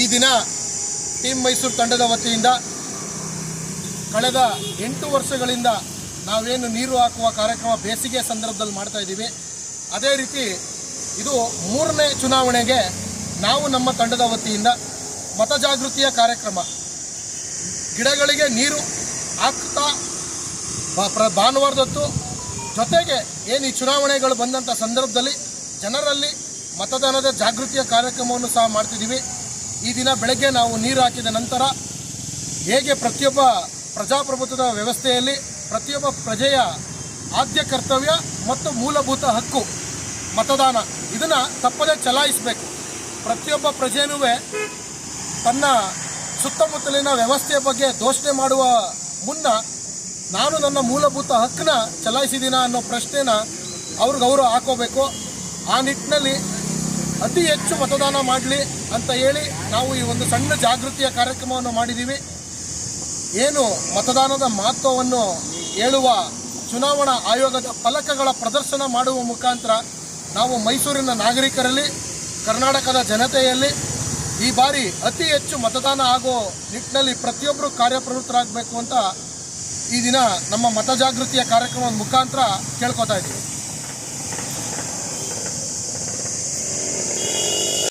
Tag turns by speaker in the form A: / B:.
A: ಈ ದಿನ ಟೀಮ್ ಮೈಸೂರು ತಂಡದ ವತಿಯಿಂದ ಕಳೆದ ಎಂಟು ವರ್ಷಗಳಿಂದ ನಾವೇನು ನೀರು ಹಾಕುವ ಕಾರ್ಯಕ್ರಮ ಬೇಸಿಗೆ ಸಂದರ್ಭದಲ್ಲಿ ಮಾಡ್ತಾ ಇದ್ದೀವಿ. ಅದೇ ರೀತಿ ಇದು ಮೂರನೇ ಚುನಾವಣೆಗೆ ನಾವು ನಮ್ಮ ತಂಡದ ವತಿಯಿಂದ ಮತಜಾಗೃತಿಯ ಕಾರ್ಯಕ್ರಮ. ಗಿಡಗಳಿಗೆ ನೀರು ಹಾಕ್ತಾ ಭಾನುವಾರದೊತ್ತು ಜೊತೆಗೆ ಏನು ಈ ಚುನಾವಣೆಗಳು ಬಂದಂಥ ಸಂದರ್ಭದಲ್ಲಿ ಜನರಲ್ಲಿ ಮತದಾನದ ಜಾಗೃತಿಯ ಕಾರ್ಯಕ್ರಮವನ್ನು ಸಹ ಮಾಡ್ತಿದ್ದೀವಿ. ಈ ದಿನ ಬೆಳಗ್ಗೆ ನಾವು ನೀರು ಹಾಕಿದ ನಂತರ ಹೇಗೆ ಪ್ರತಿಯೊಬ್ಬ ಪ್ರಜಾಪ್ರಭುತ್ವದ ವ್ಯವಸ್ಥೆಯಲ್ಲಿ ಪ್ರತಿಯೊಬ್ಬ ಪ್ರಜೆಯ ಆದ್ಯ ಕರ್ತವ್ಯ ಮತ್ತು ಮೂಲಭೂತ ಹಕ್ಕು, ಮತದಾನ, ಇದನ್ನು ತಪ್ಪದೇ ಚಲಾಯಿಸಬೇಕು. ಪ್ರತಿಯೊಬ್ಬ ಪ್ರಜೆಯೂ ತನ್ನ ಸುತ್ತಮುತ್ತಲಿನ ವ್ಯವಸ್ಥೆಯ ಬಗ್ಗೆ ದೋಷಣೆ ಮಾಡುವ ಮುನ್ನ ನಾನು ನನ್ನ ಮೂಲಭೂತ ಹಕ್ಕನ್ನ ಚಲಾಯಿಸಿದ್ದೀನ ಅನ್ನೋ ಪ್ರಶ್ನೆನ ಅವ್ರಿಗೆ ಅವರು ಹಾಕೋಬೇಕು. ಆ ನಿಟ್ಟಿನಲ್ಲಿ ಅತಿ ಹೆಚ್ಚು ಮತದಾನ ಮಾಡಲಿ ಅಂತ ಹೇಳಿ ನಾವು ಈ ಒಂದು ಸಣ್ಣ ಜಾಗೃತಿಯ ಕಾರ್ಯಕ್ರಮವನ್ನು ಮಾಡಿದ್ದೀವಿ ಏನು ಮತದಾನದ ಮಹತ್ವವನ್ನು ಹೇಳುವ ಚುನಾವಣಾ ಆಯೋಗದ ಫಲಕಗಳ ಪ್ರದರ್ಶನ ಮಾಡುವ ಮುಖಾಂತರ ನಾವು ಮೈಸೂರಿನ ನಾಗರಿಕರಲ್ಲಿ, ಕರ್ನಾಟಕದ ಜನತೆಯಲ್ಲಿ ಈ ಬಾರಿ ಅತಿ ಹೆಚ್ಚು ಮತದಾನ ಆಗೋ ನಿಟ್ಟಿನಲ್ಲಿ ಪ್ರತಿಯೊಬ್ಬರು ಕಾರ್ಯಪ್ರವೃತ್ತರಾಗಬೇಕು ಅಂತ ಈ ದಿನ ನಮ್ಮ ಮತ ಜಾಗೃತಿಯ ಕಾರ್ಯಕ್ರಮದ ಮುಖಾಂತರ ಕೇಳ್ಕೊತಾ ಇದ್ದೀವಿ.